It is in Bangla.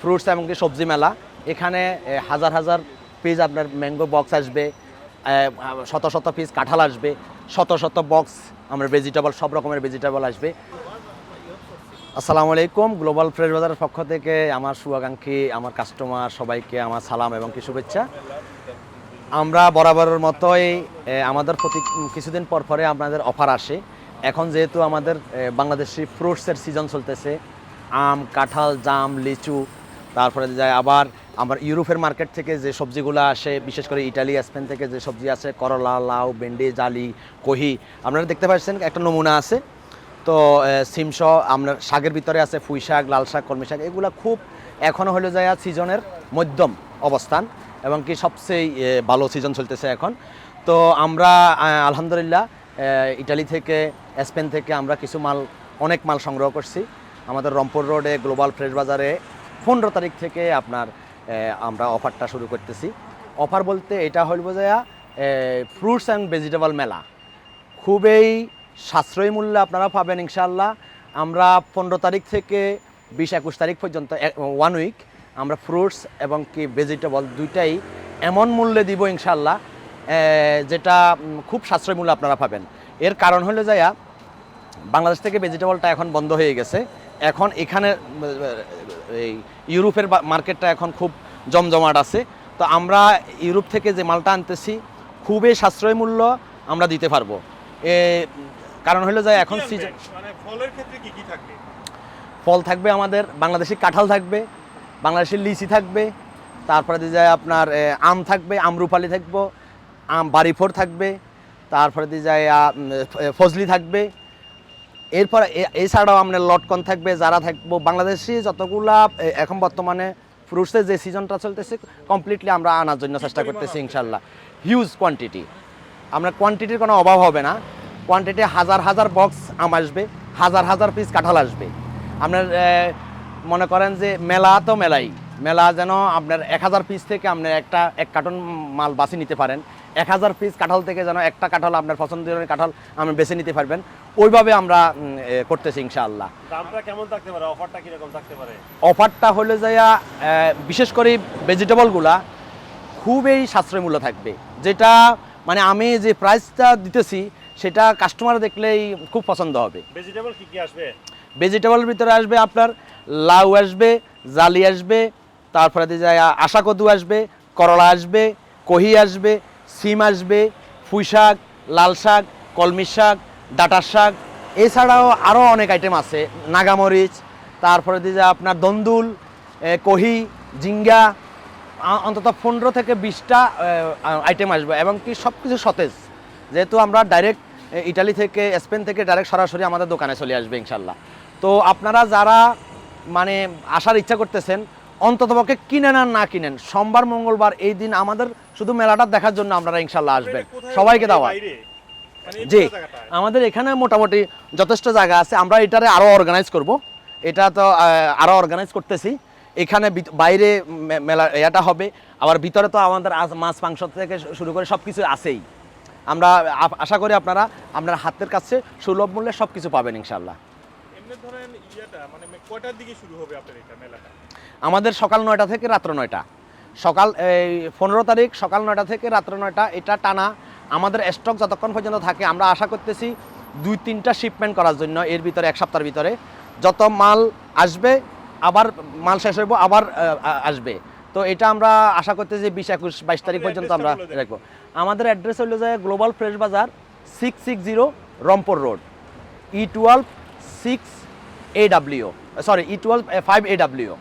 ফ্রুটস এবং সবজি মেলা, এখানে হাজার হাজার পিস আপনার ম্যাঙ্গো বক্স আসবে শত শত পিস কাঁঠাল আসবে, শত শত বক্স আমরা ভেজিটেবল সব রকমের ভেজিটেবল আসবে। আসসালামু আলাইকুম গ্লোবাল ফ্রেশ বাজারের পক্ষ থেকে আমার শুভাকাঙ্ক্ষী, আমার কাস্টমার সবাইকে আমার সালাম এবং কি শুভেচ্ছা। আমরা বরাবরের মতোই আমাদের প্রতি কিছুদিন পর পরে আপনাদের অফার আসে। এখন যেহেতু আমাদের বাংলাদেশি ফ্রুটসের সিজন চলতেছে আম, কাঁঠাল, জাম, লিচু, তারপরে যায় আবার আমার ইউরোপের মার্কেট থেকে যে সবজিগুলো আসে, বিশেষ করে ইটালি, স্পেন থেকে যে সবজি আছে করলা, লাউ, ভেন্ডি, জালি, কহি, আপনারা দেখতে পাচ্ছেন একটা নমুনা আছে। তো সিমস আপনার শাকের ভিতরে আছে পুঁই শাক, লাল শাক, কলমি শাক, এগুলো খুব এখনও হলো যায় সিজনের মধ্যম অবস্থান এবং কি সবচেয়ে ভালো সিজন চলতেছে এখন। তো আমরা আলহামদুলিল্লাহ ইটালি থেকে, স্পেন থেকে আমরা কিছু মাল, অনেক মাল সংগ্রহ করছি। আমাদের রংপুর রোডে গ্লোবাল ফ্রেশ বাজারে পনেরো তারিখ থেকে আপনার আমরা অফারটা শুরু করতেছি। অফার বলতে এটা হইল যে ফ্রুটস অ্যান্ড ভেজিটেবল মেলা। খুবই সাশ্রয়ী মূল্যে আপনারা পাবেন ইনশাল্লাহ আমরা পনেরো তারিখ থেকে বিশ একুশ তারিখ পর্যন্ত ওয়ান উইক আমরা ফ্রুটস এবং কি ভেজিটেবল দুইটাই এমন মূল্যে দিব ইনশাল্লাহ যেটা খুব সাশ্রয়ী মূল্যে আপনারা পাবেন। এর কারণ হলো যাইয়া বাংলাদেশ থেকে ভেজিটেবলটা এখন বন্ধ হয়ে গেছে। এখন এখানে এই ইউরোপের মার্কেটটা এখন খুব জমজমাট আছে। তো আমরা ইউরোপ থেকে যে মালটা আনতেছি খুবই সাশ্রয় মূল্য আমরা দিতে পারব। এ কারণ হলো যে এখন সিজন মানে ফলের ক্ষেত্রে কি কি থাকবে? ফল থাকবে আমাদের বাংলাদেশি কাঁঠাল থাকবে বাংলাদেশি লিচি থাকবে তারপরে দিয়ে যায় আপনার আম থাকবে আমরুপালি থাকব আম বাড়িফোর থাকবে তারপরে দিয়ে যায় ফজলি থাকবে এরপর এ- এছাড়াও আপনার লটকন থাকবে যারা থাকব বাংলাদেশি যতগুলা এখন বর্তমানে ফ্রুটসের যে সিজনটা চলতেছে কমপ্লিটলি আমরা আনার জন্য চেষ্টা করতেছি ইনশাল্লাহ। হিউজ কোয়ান্টিটি আমরা কোয়ান্টিটির কোনো অভাব হবে না। কোয়ান্টিটি হাজার হাজার বক্স আম আসবে হাজার হাজার পিস কাঁঠাল আসবে। আপনার মনে করেন যে মেলা তো মেলাই। মেলা যেন আপনার এক হাজার পিস থেকে আপনার একটা এক কার্টন মাল বাছি নিতে পারেন। এক হাজার পিস কাঁঠাল থেকে যেন একটা কাঁঠাল আপনার পছন্দের কাঁঠাল আপনি বেছে নিতে পারবেন। ওইভাবে আমরা করতেছি ইনশাআল্লাহ। দামটা কেমন থাকতে পারে? অফারটা কীরকম থাকতে পারে? অফারটা হলে যাইয়া বিশেষ করে ভেজিটেবলগুলা খুবই সাশ্রয় মূল্য থাকবে। যেটা মানে আমি যে প্রাইসটা দিতেছি সেটা কাস্টমার দেখলেই খুব পছন্দ হবে। ভেজিটেবল কি কি আসবে? ভেজিটেবল ভিতরে আসবে আপনার লাউ আসবে জালি আসবে তারপরে যায় আশা কদু আসবে, করলা আসবে, কহি আসবে, সিম আসবে পুঁই শাক, লাল শাক, কলমি শাক, ডাটার শাক, এছাড়াও আরও অনেক আইটেম আছে, নাগামরিচ, তারপরে দিয়ে যায় আপনার দন্দুল কহি, জিঙ্গা অন্তত পনেরো থেকে বিশটা আইটেম আসবে, এবং কি সব কিছু সতেজ। যেহেতু আমরা ডাইরেক্ট ইটালি থেকে, স্পেন থেকে ডাইরেক্ট সরাসরি আমাদের দোকানে চলে আসবে, ইনশাল্লাহ। তো আপনারা যারা মানে আসার ইচ্ছা করতেছেন অন্ততপক্ষে কিনেন আর না কিনেন সোমবার মঙ্গলবার এই দিন আমাদের শুধু মেলাটা দেখার জন্য আপনারা ইনশাল্লাহ আসবেন। সবাইকে মানে দাওয়া? মানে জি আমাদের এখানে মোটামুটি যথেষ্ট জায়গা আছে। আমরা এটারে আরও অর্গানাইজ করব। এটা তো আরও অর্গানাইজ করতেছি। এখানে বাইরে মেলা এটা হবে। আবার ভিতরে তো আমাদের আজ মাছ মাংস থেকে শুরু করে সব কিছু আছেই। আমরা আশা করি আপনারা আপনার হাতের কাছে সুলভ মূল্যে সব কিছু পাবেন ইনশাল্লাহ এমনি ধরেন ইয়েটা মানে কয়টার দিকে শুরু হবে আপনার এটা মেলাটা? আমাদের সকাল নয়টা থেকে রাত্র নয়টা। সকাল এই পনেরো তারিখ সকাল নয়টা থেকে রাত্র নয়টা এটা টানা আমাদের স্টক যতক্ষণ পর্যন্ত থাকে আমরা আশা করতেছি দুই তিনটা শিপমেন্ট করার জন্য এর ভিতরে এক সপ্তাহের ভিতরে। যত মাল আসবে আবার মাল শেষ হইব আবার আসবে। তো এটা আমরা আশা করতেছি বিশ একুশ বাইশ তারিখ পর্যন্ত আমরা। রাখব। আমাদের অ্যাড্রেস হলো যে Global Fresh Bazaar six six zero Rangpur road E twelve six A W sorry E twelve five A W